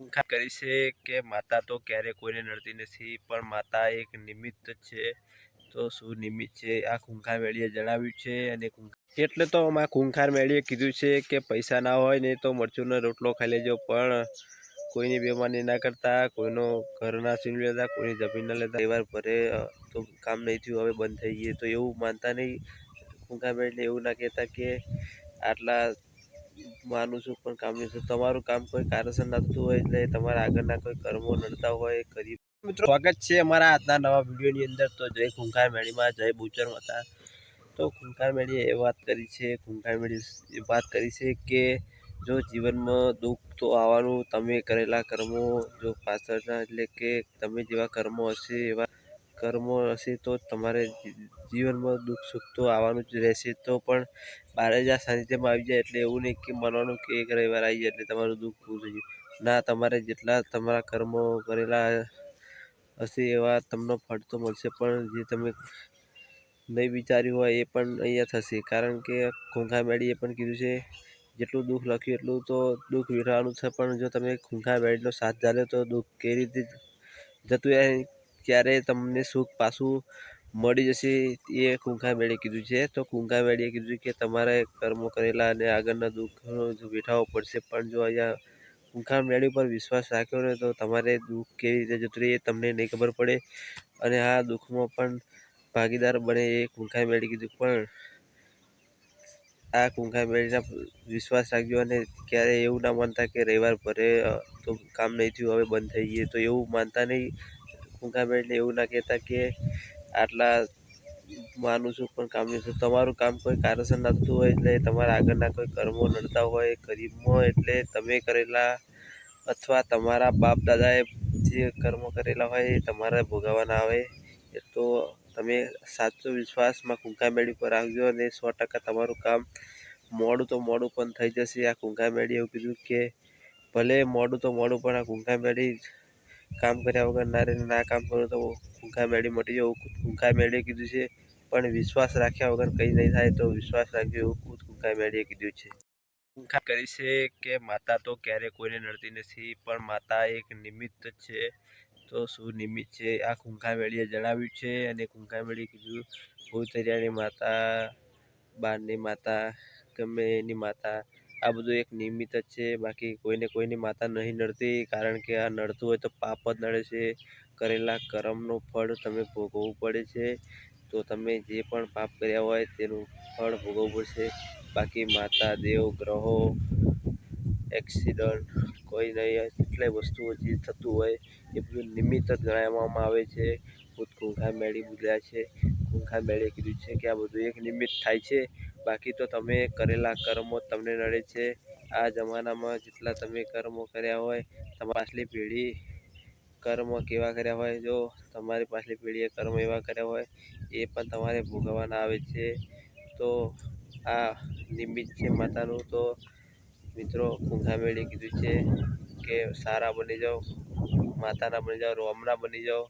કરી છે કે માતા તો ક્યારે કોઈને નડતી નથી, પણ માતા એક નિમિત્ત છે. તો શું નિમિત્ત છે? આ ખૂંખાર મેળીએ જણાવ્યું છે અને એટલે તો આમાં ખૂંખાર મેળીએ કીધું છે કે પૈસા ના હોય ને તો મરચુંનો રોટલો ખાઈ લેજો, પણ કોઈની બેમાની ના કરતા, કોઈનો ઘર ના છીન લેતા, કોઈની જમીન ના લેતા એવા ભરે તો કામ નહીં થયું, હવે બંધ થઈ ગયું. તો એવું માનતા નહીં. ખૂંખાર મેળીને એવું ના કહેતા કે આટલા માનું છું, પણ કામ નહીં તમારું કામ કોઈ કારણસર નથી હોય એટલે તમારા આગળના કોઈ કર્મો નડતા હોય કરી મિત્રો, સ્વાગત છે અમારા આજના નવા વિડીયોની અંદર. તો જય ખૂંખાર મેળીમાં, જય બુચર હતા તો ખૂંખાર મેળીએ એ વાત કરી છે, ખૂંખાર મેળી એ વાત કરી છે કે જો જીવનમાં દુઃખ તો આવવાનું, તમે કરેલા કર્મો, જો પાછળના એટલે કે તમે જેવા કર્મો હશે એવા કર્મો હશે તો તમારે જીવનમાં દુઃખ સુખ તો આવવાનું જ રહેશે. તો પણ બારે જ આ સાનિધ્યમાં આવી જાય એટલે એવું નહીં કે માનવાનું કે એક રવિવાર આવી જાય એટલે તમારું દુઃખ પૂરું થઈ ગયું ના, તમારે જેટલા તમારા કર્મો કરેલા હશે એવા તમને ફળ તો મળશે, પણ જે તમે નહીં વિચાર્યું હોય એ પણ અહીંયા થશે. કારણ કે ખૂંખા મેળીએ પણ કીધું છે, જેટલું દુઃખ લખ્યું એટલું તો દુઃખ વેઠવાનું છે, પણ જો તમે ખૂંખા મેળીનો સાથ ચાલ્યો તો દુઃખ કેવી રીતે જતું ત્યારે તમને સુખ પાછું મળી જશે એ કુંખા મેળે કીધું છે. તો કુંખા મેળીએ કીધું કે તમારે કર્મો કરેલા અને આગળના દુઃખનો વેઠાવો પડશે. પણ જો અહીંયા કુંખા મેળી પર વિશ્વાસ રાખ્યો ને તો તમારે દુઃખ કેવી રીતે જતું રહે એ તમને નહીં ખબર પડે. અને આ દુઃખમાં પણ ભાગીદાર બને એ કુંખા મેળી કીધું. પણ આ કુંખા મેળીના વિશ્વાસ રાખજો અને ક્યારેય એવું ના માનતા કે રવિવાર ભરે તો કામ નહીં થયું, હવે બંધ થઈ ગયું. તો એવું માનતા નહીં. ખૂંખાર મેળીને એવું ના કહેતા કે આટલા માનું છું, પણ કામ નહીં થતું. તમારું કામ કોઈ કારણસર નડતું હોય એટલે તમારા આગળના કોઈ કર્મો નડતા હોય કરીમો એટલે તમે કરેલા અથવા તમારા બાપ દાદાએ જે કર્મો કરેલા હોય એ તમારે ભોગવવાના આવે. તો તમે સાચો વિશ્વાસમાં ખૂંખાર મેળી પર આવજો અને સો ટકા તમારું કામ મોડું તો મોડું પણ થઈ જશે. આ ખૂંખાર મેળી એવું કીધું કે ભલે મોડું તો મોડું, પણ આ ખૂંખાર મેળી કામ કર્યા વગર ના રહે ના કામ કરો તો ભૂંખા મેળી મટી જવું ભૂંખા મેળીએ કીધું છે, પણ વિશ્વાસ રાખ્યા વગર કંઈ નહીં થાય તો વિશ્વાસ રાખજો એવું ખૂંખાર મેળીએ કીધું છે. ભૂંખા કરી છે કે માતા તો ક્યારે કોઈને નડતી નથી, પણ માતા એક નિમિત્ત છે. તો શું નિમિત્ત છે? આ ખૂંખાર મેળીએ જણાવ્યું છે અને ખૂંખાર મેળીએ કીધું, ભૂતરિયાની માતા, બારની માતા, ગમે એની માતા આ બધું એક નિમિત્ત જ છે. બાકી કોઈને કોઈની માતા નહીં નડતી, કારણ કે આ નડતું હોય તો પાપ જ નડે છે. કરેલા કર્મનું ફળ તમે ભોગવવું પડે છે. તો તમે જે પણ પાપ કર્યા હોય તેનું ફળ ભોગવવું પડશે. બાકી માતા, દેવ, ગ્રહો, એક્સિડન્ટ, કોઈ નહીં કેટલાય વસ્તુઓ જે થતું હોય એ બધું નિમિત્ત જ ગણાવવામાં આવે છે. ખુદ કુંખા મેળી બોલ્યા છે. કુંખા મેળીએ કીધું છે કે આ બધું એક નિમિત્ત થાય છે. બાકી તો તમે કરેલા કર્મો તમને નડે છે. આ જમાનામાં જેટલા તમે કર્મો કર્યા હોય, તમારી પાછલી પેઢી કર્મ કેવા કર્યા હોય, જો તમારી પાછલી પેઢીએ કર્મ એવા કર્યા હોય, એ પણ તમારે ભોગવવાના આવે છે. તો આ નિમિત્ત છે માતાનું. તો મિત્રો ખૂંખાર કીધું છે કે સારા બની જાઓ, માતાના બની જાઓ, રોમના બની જાઓ.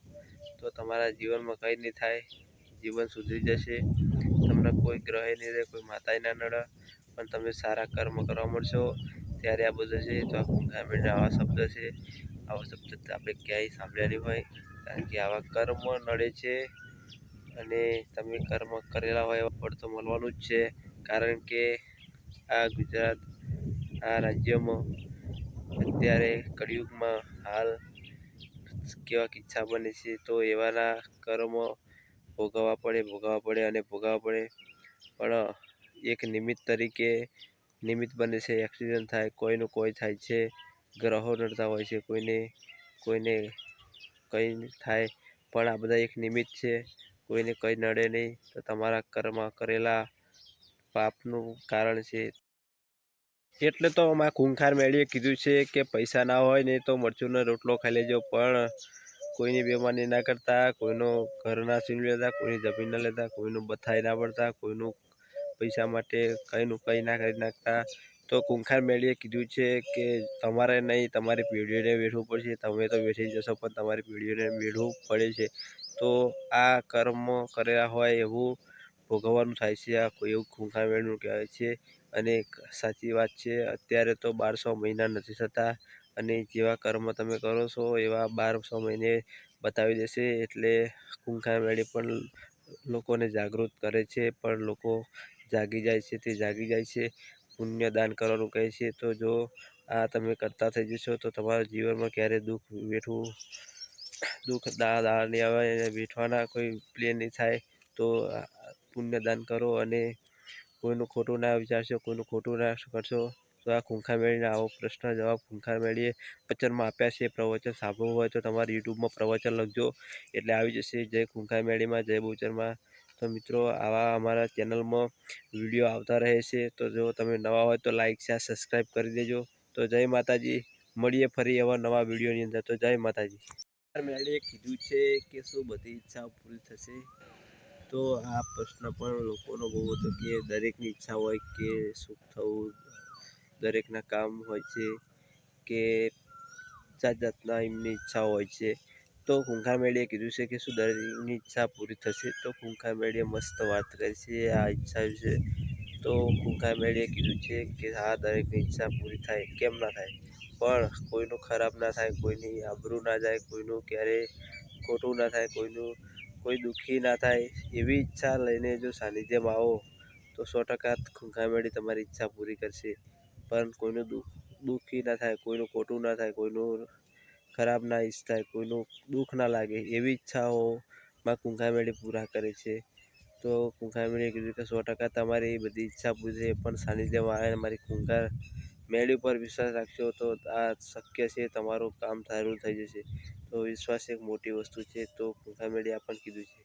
તો તમારા જીવનમાં કંઈ નહીં થાય. જીવન સુધરી જશે. તમને કોઈ ગ્રહે નહીં રહે કોઈ માતાએ ના નડે, પણ તમે સારા કર્મ કરવા મળશો. ત્યારે આ બધું છે, તો આ આવા શબ્દ છે. આવા શબ્દ આપણે ક્યાંય સાંભળ્યા નહીં હોય, કારણ કે આવા કર્મ નડે છે અને તમે કર્મ કરેલા હોય એવા ફળ તો મળવાનું જ છે. કારણ કે આ ગુજરાત, આ રાજ્યમાં અત્યારે કળિયુગમાં હાલ કેવા કિસ્સા બને છે, તો એવાના કર્મો ભોગવવા પડે ભોગવવા પડે અને ભોગવવા પડે. પણ, એક નિમિત્ત તરીકે નિમિત્ત બને છે એક્સિડન્ટ થાય કોઈનું કોઈ થાય છે, ગ્રહો નડતા હોય છે, કોઈને કોઈને કંઈ થાય, પણ આ બધા એક નિમિત્ત છે. કોઈને કંઈ નડે નહીં, તો તમારા કર્મ કરેલા પાપનું કારણ છે. એટલે તો અમારા ખૂંખાર મેળીએ કીધું છે કે પૈસા ના હોય ને તો મરચુંનો રોટલો ખાઈ લેજો, પણ કોઈની બેમાની ના કરતા, કોઈનો ઘર ના છીન લેતા, કોઈની જમીન ના લેતા, કોઈનું બથાઈ ના પડતા, કોઈનું પૈસા માટે કંઈનું કંઈ ના કરી નાખતા. તો કુંખાર મેળીએ કીધું છે કે તમારે નહીં, તમારી પેઢીઓને વેઠવું પડશે. તમે તો વેઠી જશો, પણ તમારી પેઢીઓને વેઠવું પડે છે. તો આ કર્મ કરેલા હોય એવું ભોગવવાનું થાય છે. આ કોઈ એવું ખૂંખાર મેળનું કહેવાય છે. અને સાચી વાત છે, અત્યારે તો બારસો મહિના નથી થતા. અને જેવા કર્મ તમે કરો છો, એવા બાર છ મહિને બતાવી દેશે. એટલે કુંખાર મેળી પણ લોકોને જાગૃત કરે છે, પણ લોકો જાગી જાય છે તે જાગી જાય છે. પુણ્ય દાન કરવાનું કહે છે. તો જો આ તમે કરતા થઈ જશો, તો તમારા જીવનમાં ક્યારેય દુઃખ વેઠવું, દુઃખ દા દા નહીં આવે અને વેઠવાના કોઈ પ્લેન નહીં થાય, તો પુણ્યદાન કરો અને કોઈનું ખોટું ના વિચારશો, કોઈનું ખોટું ના કરશો. તો આ ખૂંખા મેળીને આવો પ્રશ્ન જવાબ ખૂંખા મેળીએ. વચનમાં આપ્યા છે પ્રવચન. સાંભળવું હોય તો તમારે યુટ્યુબમાં પ્રવચન લખજો. એટલે આવી જશે. જય ખૂંખામેળીમાં જય બહુચરમાં તો મિત્રો, આવા અમારા ચેનલમાં વીડિયો આવતા રહે છે. તો જો તમે નવા હોય તો લાઇક શેર સબસ્ક્રાઈબ કરી દેજો. તો જય માતાજી. મળીએ ફરી એવા નવા વિડીયોની અંદર. તો જય માતાજી. મેળીએ કીધું છે કે શું બધી ઈચ્છાઓ પૂરી થશે? તો આ પ્રશ્ન પણ લોકોનો બહુ હતો કે દરેકની ઈચ્છા હોય કે સુખ થવું દરેકના કામ હોય છે કે જાત જાતના એમની ઈચ્છાઓ હોય છે. તો ખૂંખા મેળીએ કીધું છે કે શું દરેકની ઈચ્છા પૂરી થશે. તો ખૂંખા મેળીએ મસ્ત વાત કરી છે, આ ઈચ્છા વિશે. તો ખૂંખા મેળીએ કીધું છે કે હા, દરેકની ઈચ્છા પૂરી થાય, કેમ ના થાય? પણ કોઈનું ખરાબ ના થાય, કોઈની આબરૂ ના જાય, કોઈનું ક્યારેય ખોટું ના થાય, કોઈનું, કોઈ દુઃખી ના થાય. એવી ઈચ્છા લઈને જો સાનિધ્યમાં આવો, તો સો ટકા ખૂંખામેળી તમારી ઈચ્છા પૂરી કરશે. પણ કોઈનું દુઃખ દુઃખી ના થાય, કોઈનું ખોટું ના થાય, કોઈનું ખરાબ ના ઈચ્છાય કોઈનું દુઃખ ના લાગે, એવી ઈચ્છાઓમાં કુંખાર મેળી પૂરા કરે છે. તો કુંખાર મેળીએ કીધું કે સો ટકા તમારી એ બધી ઈચ્છા પૂરી પણ સાનિધ્યમાં આવે મારી કુંખા મેળી ઉપર વિશ્વાસ રાખશો તો આ શક્ય છે, તમારું કામ સારું થઈ જશે. તો વિશ્વાસ એક મોટી વસ્તુ છે, તો કુંખાર મેળી આપણને કીધું છે.